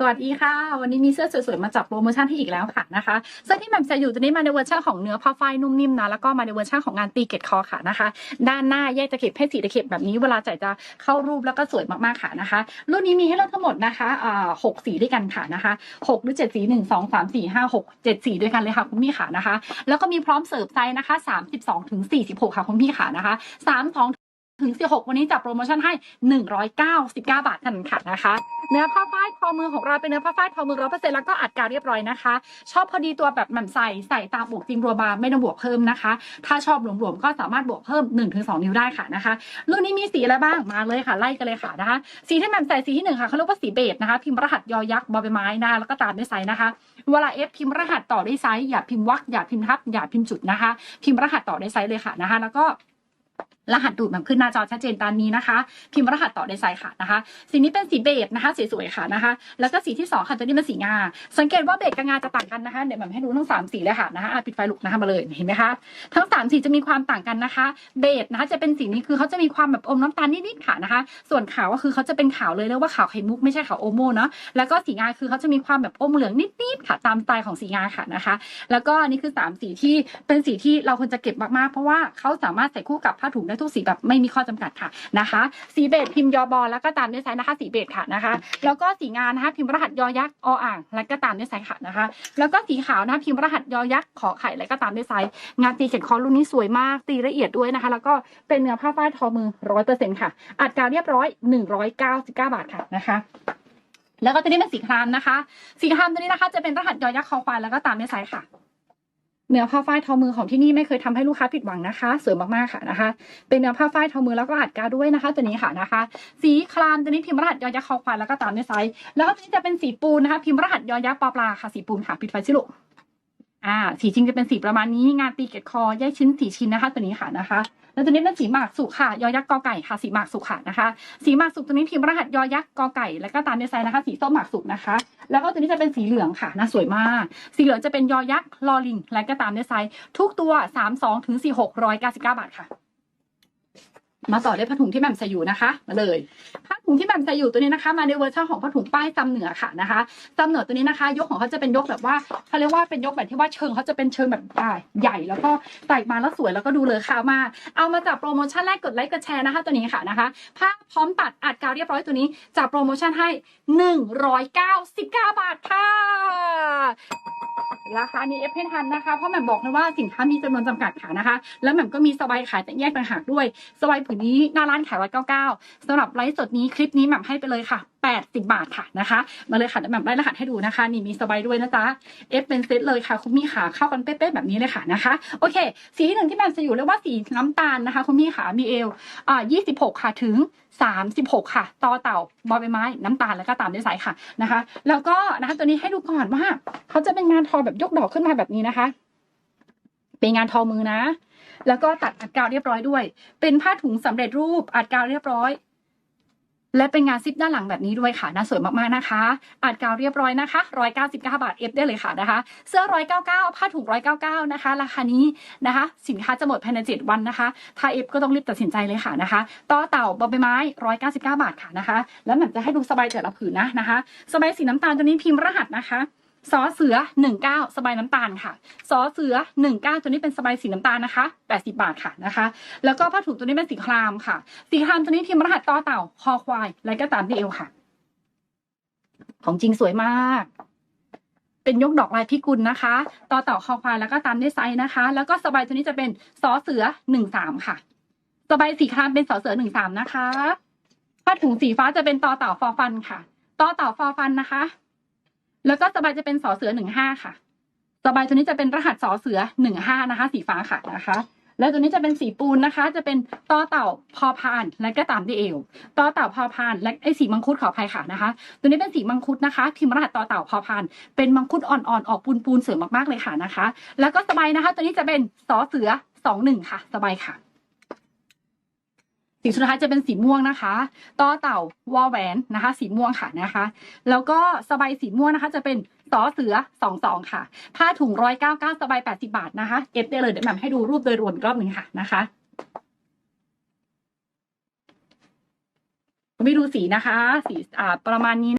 สวัสดีค่ะ วันนี้มีเสื้อสวยๆ มาจับโปรโมชั่นให้อีกแล้วค่ะนะคะเสื้อที่แหม่มใส่อยู่ตัวนี้มาในเวอร์ชันของเนื้อผ้าฝ้ายนุ่มนิ่มนะแล้วก็มาในเวอร์ชันของงานตีเกตคอค่ะนะคะ ด้านหน้าแยกตะเข็บให้สีตะเข็บแบบนี้เวลาใส่จะเข้ารูปแล้วก็สวยมากๆค่ะนะคะ รุ่นนี้มีให้เลือกทั้งหมดนะคะอ่าหกสีด้วยกันค่ะนะคะหกหรือเจ็ดสีหนึ่งสองสามสี่ห้าหกเจ็ดสีด้วยกันเลยค่ะคุณพี่ค่ะนะคะ แล้วก็มีพร้อมเสิร์ฟไซส์นะคะสามสิบสองถึงสี่สิบหกค่ะคุณพี่ค่ะนะคะสามสอง ถึง 16 วันนี้จับโปรโมชั่นให้ 199 บาททันค่ะนะคะเนื้อผ้าฝ้ายทอมือของเราเป็นเนื้อผ้าฝ้ายทอมือร้อยเปอร์เซ็นต์แล้วก็อัดกาวเรียบร้อยนะคะ ชอบพอดีตัวแบบหม่ำใส่ใส่ตามบวกจริงรัวบาร์ไม่ต้องบวกเพิ่มนะคะ ถ้าชอบหลวมๆก็สามารถบวกเพิ่ม 1-2 นิ้วได้ค่ะนะคะรุ่นนี้มีสีอะไรบ้างมาเลยค่ะไล่กันเลยค่ะนะคะ สีที่แหม่มใส่สีที่หนึ่งค่ะเขาเรียกว่าสีเบจนะคะ พิมพ์รหัสยอยักษ์บอใบไม้นะแล้วก็ตามด้วยไซส์นะคะเวลาเอฟพิมพ์รหัสต่อด้วยไซส์อย่าพิมพ์วักอย่าพิมพ์ทับอย่าพิมพ์จุดนะคะ พิมพ์รหัสต่อด้วยไซส์เลยค่ะนะคะ แล้วก็ รหัสดูดแบบขึ้นหน้าจอชัดเจนตามนี้นะคะ พิมพ์รหัสต่อในไซส์ค่ะนะคะ สีนี้เป็นสีเบจนะคะสวยๆค่ะนะคะ แล้วก็สีที่สองค่ะตัวนี้เป็นสีงา สังเกตว่าเบจกับงาจะต่างกันนะคะเดี๋ยวแบบให้ดูทั้งสามสีเลยค่ะนะคะปิดไฟลุกนะคะมาเลยเห็นไหมคะทั้งสามสีจะมีความต่างกันนะคะ เบจนะคะจะเป็นสีนี้คือเขาจะมีความแบบอมน้ำตาลนิดๆค่ะนะคะ ส่วนขาวก็คือเขาจะเป็นขาวเลยเรียกว่าขาวไข่มุกไม่ใช่ขาวโอโมเนาะแล้วก็สีงาคือเขาจะมีความแบบอมเหลืองนิดๆค่ะ ตามสไตล์ของสีงาค่ะนะคะ แล้วก็อันนี้คือสามสีที่เป็นสีที่เราควรจะเก็บมากๆเพราะว่าเขาสามารถใส่คู่กับผ้าถุงได้ทุกสีแบบไม่มีข้อจำกัดค่ะนะคะ สีเบจพิมพ์ยอบอแล้วก็ตามด้วยไซส์นะคะ สีเบจค่ะนะคะ แล้วก็สีงานนะคะพิมพ์รหัสยอยักษ์ออ่าง แล้วก็ตามด้วยไซส์ค่ะนะคะ แล้วก็สีขาวนะคะพิมพ์รหัสยอยักษ์ขอไข่แล้วก็ตามด้วยไซส์งานตีเขียนคอรุ่นนี้สวยมากตีละเอียดด้วยนะคะ แล้วก็เป็นเนื้อผ้าฝ้ายทอมือร้อยเปอร์เซ็นต์ค่ะอัดกาวเรียบร้อยหนึ่งร้อยเก้าสิบเก้าบาทค่ะนะคะแล้วก็ตัวนี้เป็นสีครามนะคะ สีครามตัวนี้นะคะ จะเป็นรหัสยอยักษ์คอควายแล้วก็ตามด้วยไซส์ค่ะ เนื้อผ้าฝ้ายทอมือของที่นี่ไม่เคยทำให้ลูกค้าผิดหวังนะคะ สวยมากๆค่ะนะคะ เป็นเนื้อผ้าฝ้ายทอมือแล้วก็อัดกาด้วยนะคะ ตัวนี้ค่ะนะคะ สีครามตัวนี้พิมพ์รหัสยอยักษ์คอควายแล้วก็ตามด้วยไซส์แล้วก็ตัวนี้จะเป็นสีปูนนะคะ พิมพ์รหัสยอยักษ์ปอปลาค่ะสีปูนค่ะปิดไฟชิลุอ่า สีจริงจะเป็นสีประมาณนี้งานตีเกล็ดคอแยกชิ้นสีชิ้นนะคะ ตัวนี้ค่ะนะคะ แล้วตัวนี้เป็นสีหมากสุขค่ะยอยักษ์กอไก่ค่ะ สีหมากสุขค่ะนะคะ สีหมากสุขตัวนี้พิมพ์รหัสยอยักษ์กอไก่ แล้วก็ตามด้วยไซส์นะคะ สีส้มหมากสุกนะคะ แล้วก็ตัวนี้จะเป็นสีเหลืองค่ะน่าสวยมาก สีเหลืองจะเป็นยอยักษ์ลอลิง และก็ตามด้วยไซส์ทุกตัวสามสองถึงสี่หกร้อยเก้าสิบเก้าบาทค่ะ มาต่อด้วยผ้าถุงที่แหม่มใส่อยู่นะคะมาเลยผ้าถุงที่แหม่มใส่อยู่ตัวนี้นะคะ มาในเวอร์ชันของผ้าถุงป้ายตำเหนือค่ะนะคะตำเหนือตัวนี้นะคะ ยกของเขาจะเป็นยกแบบว่าเขาเรียกว่าเป็นยกแบบที่ว่าเชิงเขาจะเป็นเชิงแบบใหญ่ แล้วก็ใส่มาแล้วสวยแล้วก็ดูเลยค่ะมาเอามาจากโปรโมชั่นแรกกดไลค์กดแชร์นะคะ ตัวนี้ค่ะนะคะผ้าพร้อมตัดอัดกาวเรียบร้อยตัวนี้จากโปรโมชั่นให้หนึ่งร้อยเก้าสิบเก้าบาทค่ะ ราคานี้เอฟให้ทันนะคะ เพราะแหม่มบอกเลยว่าสินค้ามีจำนวนจำกัดค่ะนะคะ แล้วแหม่มก็มีสบายขายแต่แยกต่างหากด้วย สบายผืนนี้หน้าร้านขายร้อยเก้าเก้าสำหรับไลฟ์สดนี้คลิปนี้แหม่มให้ไปเลยค่ะแปดสิบาทค่ะนะคะ มาเลยค่ะเดี๋ยวแหม่มไล่รหัสให้ดูนะคะ นี่มีสบายด้วยนะจ๊ะเอฟเป็นเซตเลยค่ะ คุณพี่ขาเข้ากันเป๊ะๆแบบนี้เลยค่ะนะคะ โอเค สีที่หนึ่งที่แหม่มจะอยู่เรียกว่าสีน้ำตาลนะคะ คุณพี่ขามีเอลอ่ายี่สิบหกค่ะถึงสามสิบหกค่ะ ต่อเต่าบอใบไม้น้ำตาลแล้วก็ตามด้วยสายค่ะนะคะ แล้วก็นะคะตัวนี้ให้ดูก่อนว่า เขาจะเป็นงานทอแบบยกดอกขึ้นมาแบบนี้นะคะ เป็นงานทอมือนะ แล้วก็ตัดอัดกาวเรียบร้อยด้วย เป็นผ้าถุงสำเร็จรูปอัดกาวเรียบร้อย และเป็นงานซิปด้านหลังแบบนี้ด้วยค่ะน่าสวยมากๆนะคะอัดกาวเรียบร้อยนะคะร้อยเก้าสิบเก้าบาทเอฟได้เลยค่ะนะคะ เสื้อร้อยเก้าเก้าผ้าถุงร้อยเก้าเก้านะคะ ราคานี้นะคะ สินค้าจะหมดภายในเจ็ดวันนะคะถ้าเอฟก็ต้องรีบตัดสินใจเลยค่ะนะคะต่อเต่าบอใบไม้ร้อยเก้าสิบเก้าบาทค่ะนะคะ แล้วหม่มจะให้ดูสบายแต่ละผืนนะนะคะ สบายสีน้ำตาลตัวนี้พิมพ์รหัสนะคะ สอเสือหนึ่งเก้าสบายน้ำตาลค่ะสอเสือหนึ่งเก้าตัวนี้เป็นสบายสีน้ำตาลนะคะแปดสิบาทค่ะนะคะ แล้วก็ผ้าถุงตัวนี้เป็นสีครามค่ะ สีครามตัวนี้พิมรหัสต่อเต่าคอควาย และก็ตามที่เอวค่ะ ของจริงสวยมาก เป็นยกดอกลายพิกุลนะคะ ต่อเต่าคอควายแล้วก็ตามด้วยไซส์นะคะ แล้วก็สบายตัวนี้จะเป็นสอเสือหนึ่งสามค่ะ สบายสีครามเป็นสอเสือหนึ่งสามนะคะ ผ้าถุงสีฟ้าจะเป็นต่อเต่าฟอฟันค่ะ ต่อเต่าฟอฟันนะคะ แล้วก็สบายจะเป็นสอเสือหนึ่งห้าค่ะ สบายตัวนี้จะเป็นรหัสสอเสือหนึ่งห้านะคะ สีฟ้าค่ะนะคะ แล้วตัวนี้จะเป็นสีปูนนะคะ จะเป็นต่อเต่าพอพานและก็ตามด้วยเอวต่อเต่าพอพาน และไอสีมังคุดขออภัยค่ะนะคะ ตัวนี้เป็นสีมังคุดนะคะพิมพ์รหัสต่อเต่าพอพาน เป็นมังคุดอ่อนๆออกปูนปูนสวยมากๆเลยค่ะนะคะ แล้วก็สบายนะคะ ตัวนี้จะเป็นสอเสือสองหนึ่งค่ะ สบายค่ะ สีสุดท้ายจะเป็นสีม่วงนะคะต่อเต่าวอแหวนนะคะ สีม่วงค่ะนะคะ แล้วก็สบายสีม่วงนะคะ จะเป็นสอเสือสองสองค่ะ ผ้าถุงร้อยเก้าเก้าสบายแปดสิบาทนะคะเอฟได้เลยเดี๋ยวแหม่มให้ดูรูปโดยรวมอีกรอบหนึ่งค่ะนะคะไม่ดูสีนะคะ สีอ่าประมาณนี้